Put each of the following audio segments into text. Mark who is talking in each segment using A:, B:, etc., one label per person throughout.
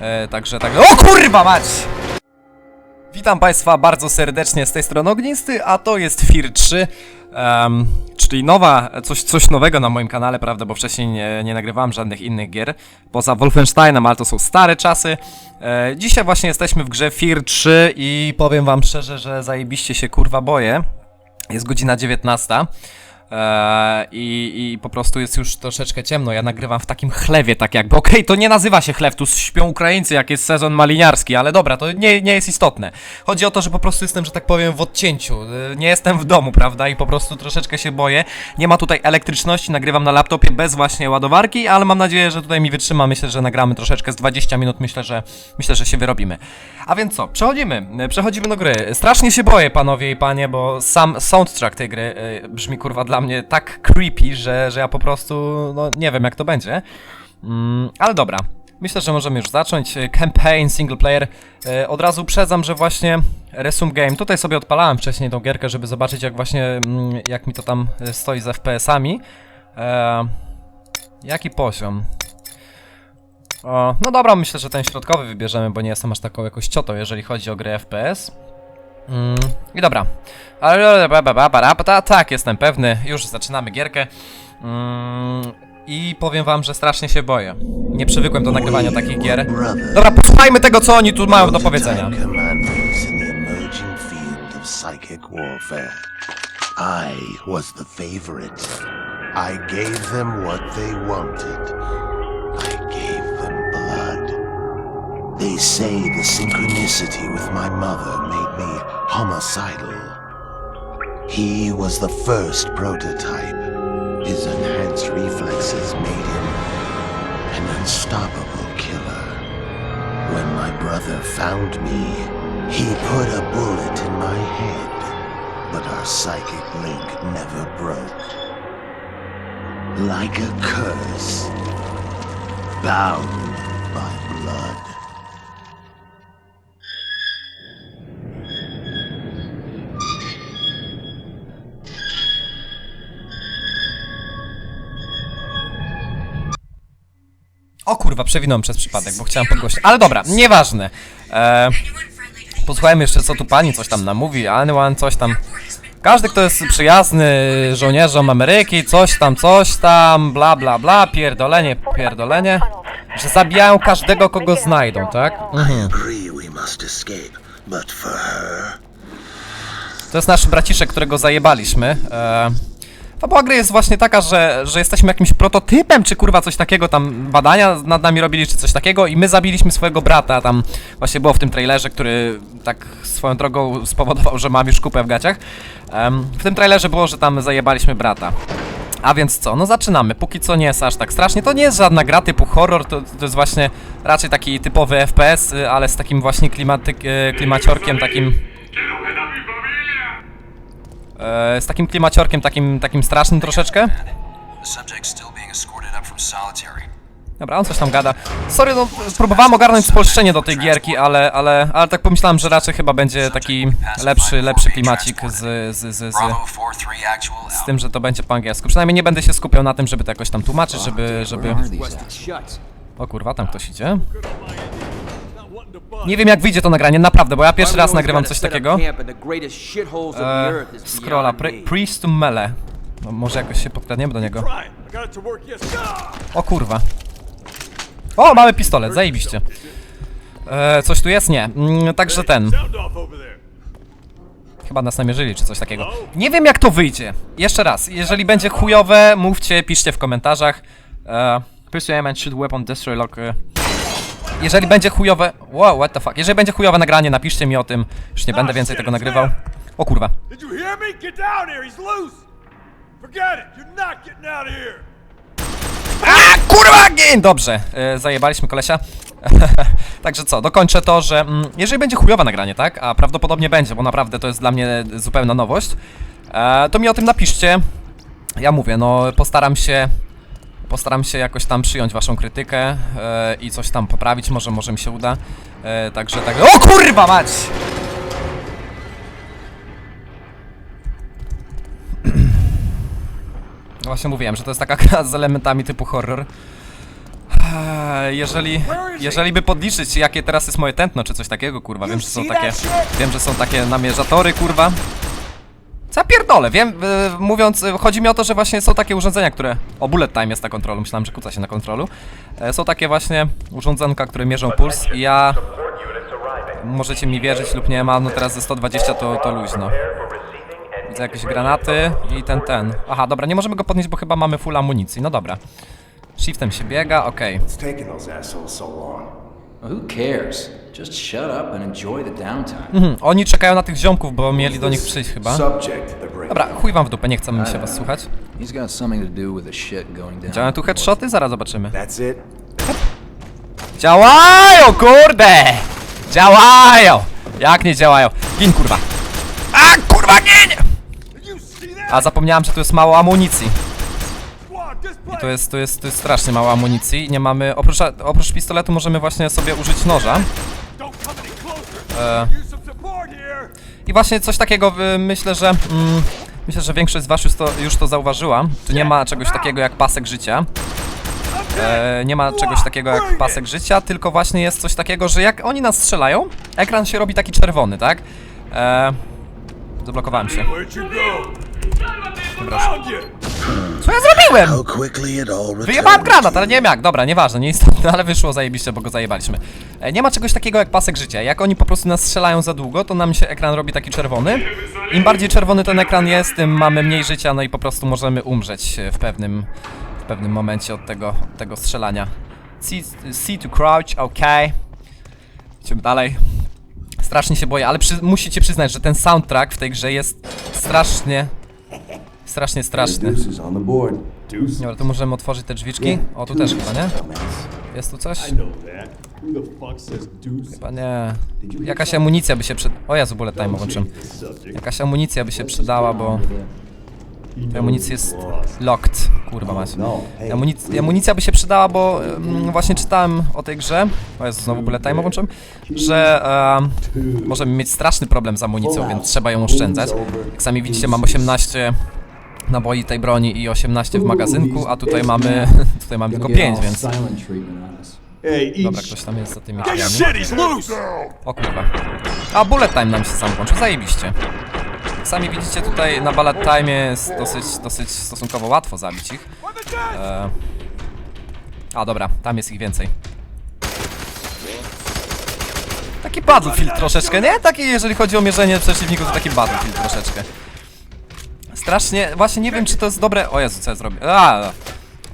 A: E, także tak. O kurwa mać! Witam Państwa bardzo serdecznie z tej strony Ognisty, a to jest Fir 3, em, czyli nowa, coś, coś nowego na moim kanale, prawda, bo wcześniej nie, nie nagrywałem żadnych innych gier, poza Wolfensteinem, ale to są stare czasy. E, dzisiaj właśnie jesteśmy w grze Fir 3 i powiem Wam szczerze, że zajebiście się kurwa boję. Jest godzina 19. Eee, i, I po prostu jest już troszeczkę ciemno. Ja nagrywam w takim chlewie, tak jakby. Okej, to nie nazywa się chlew, tu śpią Ukraińcy, jak jest sezon maliniarski, ale dobra, to nie, nie jest istotne. Chodzi o to, że po prostu jestem, że tak powiem, w odcięciu. Eee, Nie jestem w domu, prawda? I po prostu troszeczkę się boję. Nie ma tutaj elektryczności, nagrywam na laptopie bez właśnie ładowarki, ale mam nadzieję, że tutaj mi wytrzyma. Myślę, że nagramy troszeczkę z 20 minut. Myślę, że myślę, że się wyrobimy. A więc co? Przechodzimy. Eee, Przechodzimy do gry. Strasznie się boję, panowie i panie, bo sam soundtrack tej gry e, brzmi kurwa dla mnie tak creepy, że, że ja po prostu no nie wiem jak to będzie. Mm, ale dobra. Myślę, że możemy już zacząć. Campaign, single player. E, od razu uprzedzam, że właśnie Resume Game. Tutaj sobie odpalałem wcześniej tą gierkę, żeby zobaczyć jak właśnie, mm, jak mi to tam e, stoi z FPS-ami. E, jaki poziom? O, no dobra, myślę, że ten środkowy wybierzemy, bo nie jestem aż taką jakoś ciotą, jeżeli chodzi o grę FPS. Mm, I dobra. Tak, jestem pewny. Już zaczynamy gierkę. Mm, I powiem wam, że strasznie się boję. Nie przywykłem do nagrywania takich gier. Dobra, posłuchajmy tego, co oni tu mają do powiedzenia.
B: I was the favorite. I gave them what they wanted. They say the synchronicity with my mother made me homicidal. He was the first prototype. His enhanced reflexes made him an unstoppable killer. When my brother found me, he put a bullet in my head, but our psychic link never broke. Like a curse, bound by blood.
A: Kurwa, przewinąłem przez przypadek, bo chciałem podgłośnić. Ale dobra, nieważne. E, posłuchajmy jeszcze, co tu pani coś tam namówi. Anyone, coś tam. Każdy, kto jest przyjazny żołnierzom Ameryki, coś tam, coś tam, bla bla bla, pierdolenie, pierdolenie. Że zabijają każdego, kogo znajdą, tak? Mhm. To jest nasz braciszek, którego zajebaliśmy. E, fabuła gry jest właśnie taka, że, że jesteśmy jakimś prototypem, czy kurwa coś takiego, tam badania nad nami robili, czy coś takiego i my zabiliśmy swojego brata, tam właśnie było w tym trailerze, który tak swoją drogą spowodował, że mam już kupę w gaciach. W tym trailerze było, że tam zajebaliśmy brata. A więc co, no zaczynamy. Póki co nie jest aż tak strasznie. To nie jest żadna gra typu horror, to, to jest właśnie raczej taki typowy FPS, y, ale z takim właśnie klimaty, y, klimaciorkiem, takim E, z takim klimaciorkiem, takim, takim strasznym troszeczkę. Dobra, on coś tam gada. Sorry, no, próbowałem ogarnąć spolszczenie do tej gierki, ale, ale, ale tak pomyślałem, że raczej chyba będzie taki lepszy, lepszy klimacik z, z, z, z,
C: Bravo 4-3 actual
A: z tym, że to będzie po angielsku. Przynajmniej nie będę się skupiał na tym, żeby to jakoś tam tłumaczyć, żeby, żeby... O kurwa, tam ktoś idzie. Nie wiem jak wyjdzie to nagranie, naprawdę, bo ja pierwszy raz nagrywam coś takiego. E, scrolla, Pri- Priest to Mele. No, może jakoś się podkradniemy do niego. O kurwa. O, mamy pistolet, zajebiście. E, coś tu jest? Nie. Mm, także ten. Chyba nas namierzyli, czy coś takiego. Nie wiem jak to wyjdzie. Jeszcze raz, jeżeli będzie chujowe, mówcie, piszcie w komentarzach. E, Pursue aim and shoot weapon destroy lock. Jeżeli będzie chujowe... Wow, what the fuck. Jeżeli będzie chujowe nagranie, napiszcie mi o tym. Już nie będę więcej tego nagrywał. O kurwa.
D: Did you hear me? Get down here! He's loose! Forget it! You're not getting out of here!
A: A, kurwa, gin! Dobrze, e, zajebaliśmy kolesia. Także co, dokończę to, że mm, jeżeli będzie chujowe nagranie, tak? A prawdopodobnie będzie, bo naprawdę to jest dla mnie zupełna nowość. E, to mi o tym napiszcie. Ja mówię, no postaram się postaram się jakoś tam przyjąć waszą krytykę e, i coś tam poprawić, może może mi się uda. E, także tak. O kurwa mać! No właśnie mówiłem, że to jest taka gra z elementami typu horror. Eee, Jeżeli, jeżeli by podliczyć, jakie teraz jest moje tętno, czy coś takiego, kurwa, wiem, że są takie, wiem, że są takie namierzatory, kurwa. Co ja pierdolę, wiem, e, mówiąc, e, chodzi mi o to, że właśnie są takie urządzenia, które, o, bullet time jest na kontrolu, myślałem, że kuca się na kontrolu. E, Są takie właśnie urządzonka, które mierzą puls i ja, możecie mi wierzyć lub nie, mam no teraz ze 120 to, to luźno. Widzę jakieś granaty i ten, ten. Aha, dobra, nie możemy go podnieść, bo chyba mamy full amunicji, no dobra. Shiftem się biega, okej.
E: It's
F: Who cares? Just shut up and enjoy the downtime.
A: Hmm, oni czekają na tych ziomków, bo mieli do nich przyjść chyba.
E: Subject the break.
A: Dobra, chuj wam w dupę, nie chcę mi się was słuchać.
F: He's got something to do with the shit going down.
A: Działają tu headshoty? Zaraz zobaczymy.
E: That's it.
A: Działają, kurde! Działają! Jak nie działają? Gin, kurwa! A, kurwa, gin! A zapomniałem, że tu jest mało amunicji.
D: Place.
A: To jest, to jest, to jest strasznie mało amunicji. Nie mamy, oprócz, oprócz pistoletu możemy właśnie sobie użyć noża.
D: Here.
A: I właśnie coś takiego y, myślę, że mm, myślę, że większość z was już to, już to zauważyła. Tu nie ma czegoś takiego jak pasek życia. E, nie ma czegoś takiego jak pasek życia, tylko właśnie jest coś takiego, że jak oni nas strzelają, ekran się robi taki czerwony, tak? E, zablokowałem się.
D: You.
A: Co ja zrobiłem? Wyjebałem granat, ale nie wiem jak, dobra, nieważne, nieistotne, ale wyszło zajebiście, bo go zajebaliśmy. E, nie ma czegoś takiego jak pasek życia. Jak oni po prostu nas strzelają za długo, to nam się ekran robi taki czerwony. Im bardziej czerwony ten ekran jest, tym mamy mniej życia, no i po prostu możemy umrzeć e, w pewnym, w pewnym momencie od tego, od tego strzelania. C, C to crouch, ok. Idziemy dalej. Strasznie się boję, ale przy, musicie przyznać, że ten soundtrack w tej grze jest strasznie, strasznie straszny. Dobra, tu możemy otworzyć te drzwiczki. O, tu też chyba, nie? Jest tu coś? Chyba nie. Jakaś amunicja by się przydała. O Jezu, bullet time włączyłem. Jakaś amunicja by się przydała, bo ta amunicja jest locked. Kurwa mać. Amunic amunicja by się przydała, bo mm, właśnie czytałem o tej grze. O Jezu, znowu bullet time włączyłem. Że em, możemy mieć straszny problem z amunicją, więc trzeba ją oszczędzać. Jak sami widzicie, mam 18 naboi tej broni i 18 w magazynku, a tutaj mamy, tutaj mamy tylko 5, więc... Dobra, ktoś tam jest za tymi drzwiami. O kurwa. A bullet time nam się sam włączył, zajebiście. Sami widzicie tutaj na bullet time jest dosyć, dosyć stosunkowo łatwo zabić ich. E... A dobra, tam jest ich więcej. Taki battlefield troszeczkę, nie? Taki jeżeli chodzi o mierzenie przeciwników, to taki battlefield troszeczkę. Strasznie, właśnie nie wiem czy to jest dobre... O Jezu, co ja zrobię? A,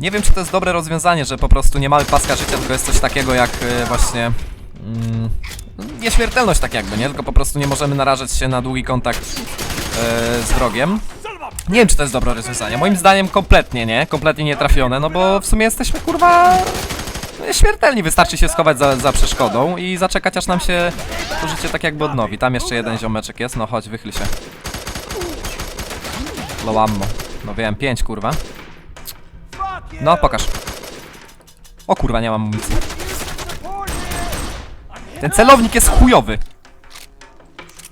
A: nie wiem czy to jest dobre rozwiązanie, że po prostu nie mamy paska życia, tylko jest coś takiego jak e, właśnie... Mm, nieśmiertelność tak jakby, nie? Tylko po prostu nie możemy narażać się na długi kontakt e, z wrogiem. Nie wiem, czy to jest dobre rozwiązanie. Moim zdaniem kompletnie nie, kompletnie nie trafione, no bo w sumie jesteśmy kurwa śmiertelni. Wystarczy się schować za, za przeszkodą i zaczekać aż nam się to życie tak jakby odnowi. Tam jeszcze jeden ziomeczek jest, no chodź, wychyl się. Low ammo. No wiem, pięć kurwa.
D: Fuck you.
A: No, pokaż. O kurwa, nie mam amunicji. Ten celownik jest chujowy.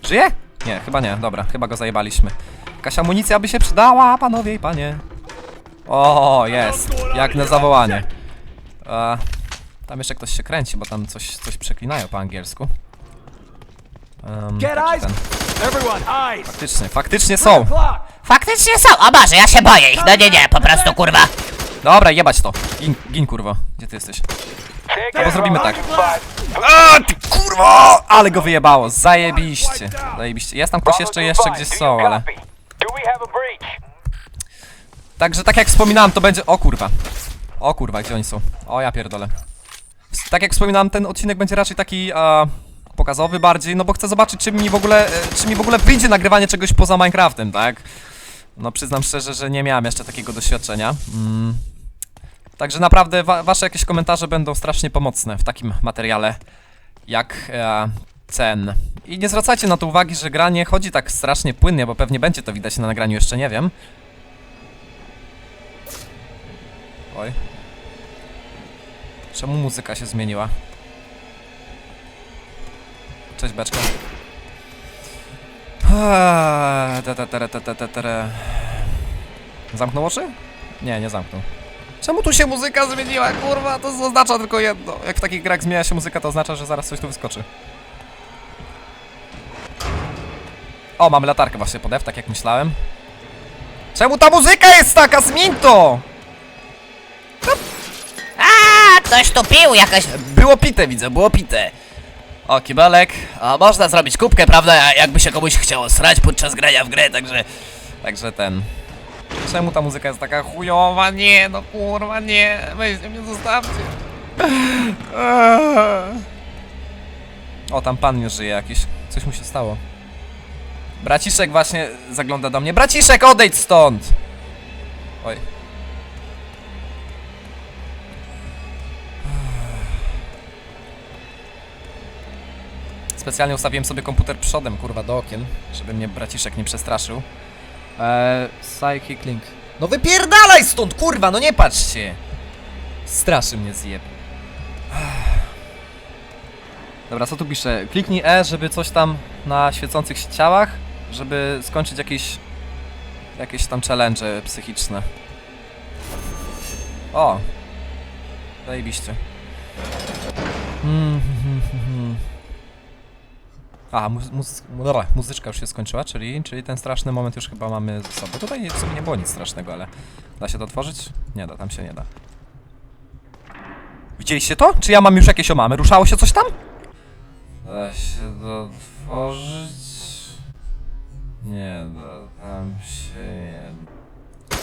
A: Żyje? Nie, chyba nie. Dobra, chyba go zajebaliśmy. Jakaś amunicja by się przydała, panowie i panie. O, jest. Jak na zawołanie. E, tam jeszcze ktoś się kręci, bo tam coś, coś przeklinają po angielsku. Um,
D: Get
A: także
D: eyes.
A: ten.
D: Everyone, eyes.
A: Faktycznie, faktycznie są.
G: Faktycznie są, o Boże, ja się boję ich, no nie, nie, po prostu kurwa.
A: Dobra, jebać to. Gin, gin kurwa. Gdzie ty jesteś? Albo zrobimy tak. A, ty kurwa! Ale go wyjebało, zajebiście. Zajebiście. Jest tam ktoś jeszcze, jeszcze gdzieś są, ale... Także tak jak wspominałem, to będzie... O kurwa. O kurwa, gdzie oni są? O ja pierdolę. Tak jak wspominałem, ten odcinek będzie raczej taki... Pokazowy bardziej, no bo chcę zobaczyć, czy mi w ogóle, e, czy mi w ogóle wyjdzie nagrywanie czegoś poza Minecraftem, tak? No przyznam szczerze, że nie miałem jeszcze takiego doświadczenia. Mm. Także naprawdę wa wasze jakieś komentarze będą strasznie pomocne w takim materiale jak e, cen. I nie zwracajcie na to uwagi, że gra nie chodzi tak strasznie płynnie, bo pewnie będzie to widać na nagraniu, jeszcze nie wiem. Oj. Czemu muzyka się zmieniła? Cześć beczka. Eee, ta, ta, ta, ta, ta, ta, ta. Zamknął oczy? Nie, nie zamknął. Czemu tu się muzyka zmieniła, kurwa? To oznacza tylko jedno. Jak w takich grach zmienia się muzyka, to oznacza, że zaraz coś tu wyskoczy. O, mamy latarkę właśnie pod F, tak jak myślałem. Czemu ta muzyka jest taka? Zmień to!
G: A, ktoś tu pił jakaś...
A: Było pite, widzę, było pite. O, kibelek. A można zrobić kubkę, prawda? Jakby się komuś chciało srać podczas grania w grę, także... Także ten... Czemu ta muzyka jest taka chujowa? Nie, no kurwa, nie. Weźcie mnie, zostawcie. O, tam pan nie żyje jakiś. Coś mu się stało. Braciszek właśnie zagląda do mnie. Braciszek, odejdź stąd! Oj. Specjalnie ustawiłem sobie komputer przodem, kurwa, do okien, żeby mnie braciszek nie przestraszył. Eee, Psychic Link. No wypierdalaj stąd, kurwa, no nie patrzcie! Straszy mnie zjeb. Dobra, co tu pisze? Kliknij E, żeby coś tam na świecących ciałach, żeby skończyć jakieś... jakieś tam challenge psychiczne. O! Zajebiście. Mm, hmm, hmm, hmm. A, mu- dobra, muzyczka już się skończyła, czyli, czyli ten straszny moment już chyba mamy ze sobą. Tutaj w sumie nie było nic strasznego, ale da się to otworzyć? Nie da, tam się nie da. Widzieliście to? Czy ja mam już jakieś omamy? Ruszało się coś tam? Da się to otworzyć? Nie da, tam się nie da.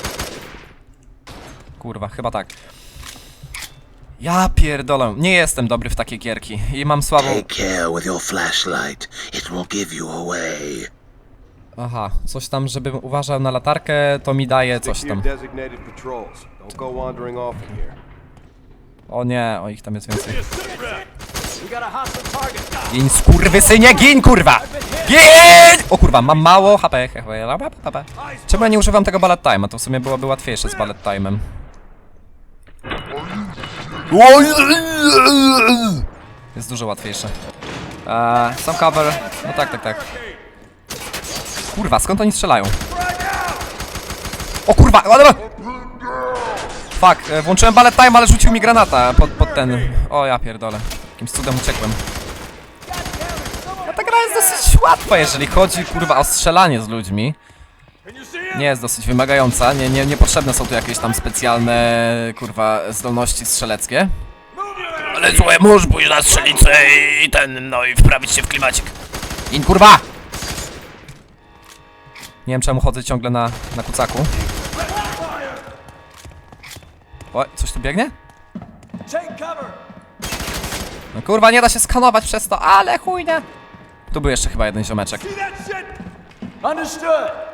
A: Kurwa, chyba tak. Ja pierdolę, nie jestem dobry w takie gierki i mam słabą...
B: Take care with your flashlight. It will give you away.
A: Aha, coś tam, żebym uważał na latarkę, to mi daje coś tam. O nie, o ich tam jest więcej. Gin skurwysynie, gin kurwa! Gin! O kurwa, mam mało HP. Czemu ja nie używam tego bullet time'a? To w sumie byłoby łatwiejsze z bullet time'em. Jest dużo łatwiejsze. Eee, some cover. No tak, tak, tak. Kurwa, skąd oni strzelają? O kurwa, ale... Fuck, e, włączyłem ballet time, ale rzucił mi granata pod, pod ten... O ja pierdolę. Jakimś cudem uciekłem. No ta gra jest dosyć łatwa, jeżeli chodzi, kurwa, o strzelanie z ludźmi. Nie jest dosyć wymagająca, nie, nie, niepotrzebne są tu jakieś tam specjalne, kurwa, zdolności strzeleckie. Ale słuchaj, mórz pójść na strzelicę i ten, no i wprawić się w klimacik. In, kurwa! Nie wiem czemu chodzę ciągle na, na kucaku. O, coś tu biegnie? No kurwa, nie da się skanować przez to, ale chujnie. Tu był jeszcze chyba jeden ziomeczek.
D: Understood.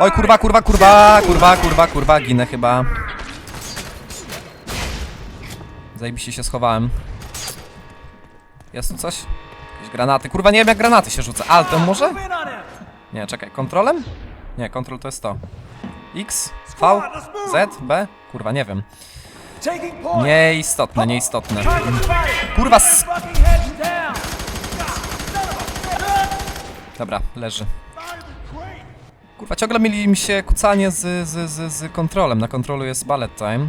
A: Oj, kurwa, kurwa, kurwa, kurwa, kurwa, kurwa, ginę chyba. Zajebiście się schowałem. Jest tu coś? Jakieś granaty. Kurwa, nie wiem jak granaty się rzuca. Altem może? Nie, czekaj, kontrolem? Nie, kontrol to jest to. X, V, Z, B? Kurwa, nie wiem. Nieistotne, nieistotne. Kurwa, s... Dobra, leży. Kurwa, ciągle mieli mi się kucanie z, z, z, z kontrolem. Na kontrolu jest ballet time.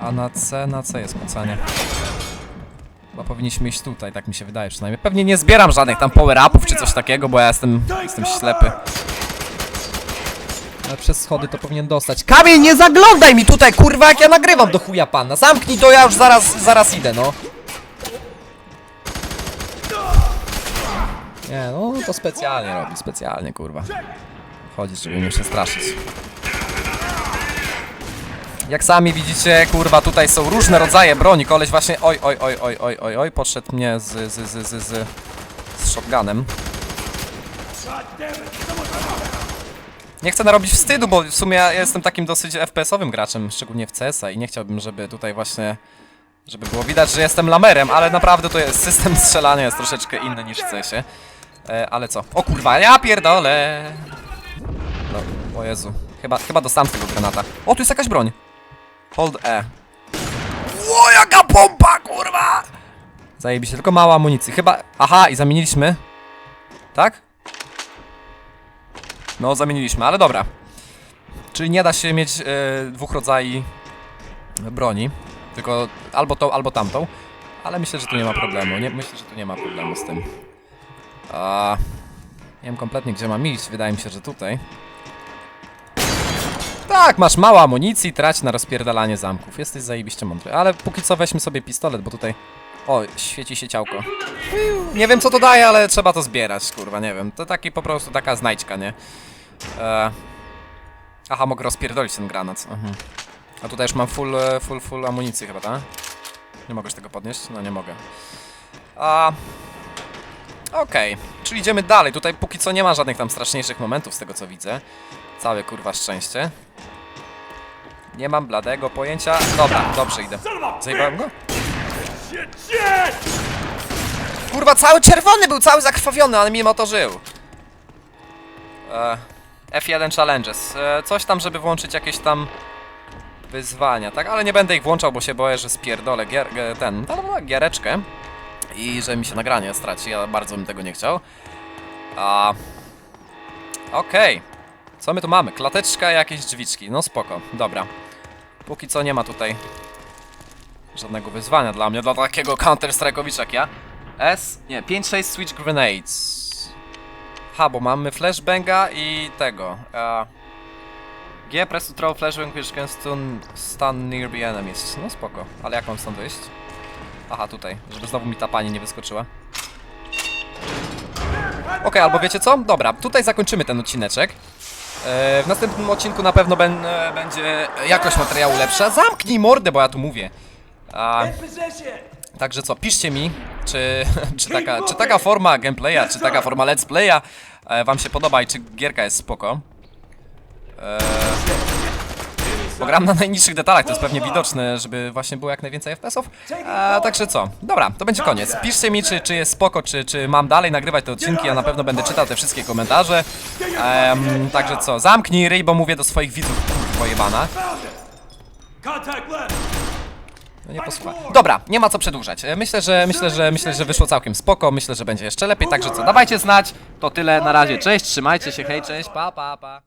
A: A na C, na C jest kucanie. Chyba powinniśmy iść tutaj, tak mi się wydaje przynajmniej. Pewnie nie zbieram żadnych tam power-upów czy coś takiego, bo ja jestem, jestem ślepy. Ale przez schody to powinien dostać. Kamień, nie zaglądaj mi tutaj, kurwa, jak ja nagrywam do chuja pana. Zamknij to, ja już zaraz, zaraz idę, no. Nie, no to specjalnie robi, specjalnie, kurwa. Chodzi, żeby mnie przestraszyć. Jak sami widzicie, kurwa, tutaj są różne rodzaje broni. Koleś właśnie, oj, oj, oj, oj, oj, oj, oj, podszedł mnie z, z, z, z, z, z shotgunem. Nie chcę narobić wstydu, bo w sumie ja jestem takim dosyć FPS-owym graczem, szczególnie w CS-a i nie chciałbym, żeby tutaj właśnie, żeby było widać, że jestem lamerem, ale naprawdę to jest, system strzelania jest troszeczkę inny niż w CS-ie. E, ale co? O kurwa, ja pierdolę! No, o Jezu. Chyba, chyba dostałem tego granata. O, tu jest jakaś broń. Hold E. Ło, jaka pompa, kurwa! Zajebiście, tylko mało amunicji. Chyba... Aha, i zamieniliśmy. Tak? No, zamieniliśmy, ale dobra. Czyli nie da się mieć e, dwóch rodzajów broni, tylko albo tą, albo tamtą. Ale myślę, że tu nie ma problemu. Nie, myślę, że tu nie ma problemu z tym. A, nie wiem kompletnie gdzie mam iść. Wydaje mi się, że tutaj. Tak, masz mało amunicji, trać na rozpierdalanie zamków. Jesteś zajebiście mądry. Ale póki co weźmy sobie pistolet, bo tutaj... O, świeci się ciałko. Nie wiem co to daje, ale trzeba to zbierać, kurwa, nie wiem. To taki po prostu taka znajdźka, nie? E... Aha, mogę rozpierdolić ten granat. Mhm. A tutaj już mam full, e, full, full amunicji chyba, tak? Nie mogę tego podnieść? No nie mogę. A... Okej, czyli idziemy dalej. Tutaj póki co nie ma żadnych tam straszniejszych momentów z tego co widzę. Całe kurwa szczęście. Nie mam bladego pojęcia. Dobra, dobrze idę. Zajebałem go? Kurwa, cały czerwony był, cały zakrwawiony, ale mimo to żył. E, F1 Challenges. E, coś tam, żeby włączyć jakieś tam wyzwania, tak? Ale nie będę ich włączał, bo się boję, że spierdolę gier, e, ten, no, no, giereczkę i że mi się nagranie straci, ja bardzo bym tego nie chciał. A... Okej. Co my tu mamy? Klateczka jakieś drzwiczki. No spoko, dobra. Póki co nie ma tutaj żadnego wyzwania dla mnie, dla takiego counter-strike'owicza jak ja. S? Nie, 5-6 switch grenades. Ha, bo mamy flashbanga i tego. Uh, G, press to throw flashbang which can stun, stun nearby enemies. No spoko, ale jak mam stąd wyjść? Aha, tutaj, żeby znowu mi ta pani nie wyskoczyła. Okej, albo wiecie co? Dobra, tutaj zakończymy ten odcineczek. E, w następnym odcinku na pewno ben, e, będzie jakość materiału lepsza. Zamknij mordę, bo ja tu mówię. A, Także co, piszcie mi, czy, czy, taka, czy taka forma gameplaya, czy taka forma let's playa e, wam się podoba i czy gierka jest spoko. E, bo gram na najniższych detalach, to jest pewnie widoczne, żeby właśnie było jak najwięcej FPS-ów. Także co, dobra, to będzie koniec. Piszcie mi, czy, czy jest spoko, czy, czy mam dalej nagrywać te odcinki, ja na pewno będę czytał te wszystkie komentarze. Także co, zamknij ryj, bo mówię do swoich widzów, kurwa jebana.
D: Contact left!
A: No nie posłucha. Dobra, nie ma co przedłużać. E, Myślę, że myślę, że myślę, że wyszło całkiem spoko. Myślę, że będzie jeszcze lepiej. Także co, dawajcie znać. To tyle na razie. Cześć, trzymajcie się, hej, cześć, pa, pa, pa.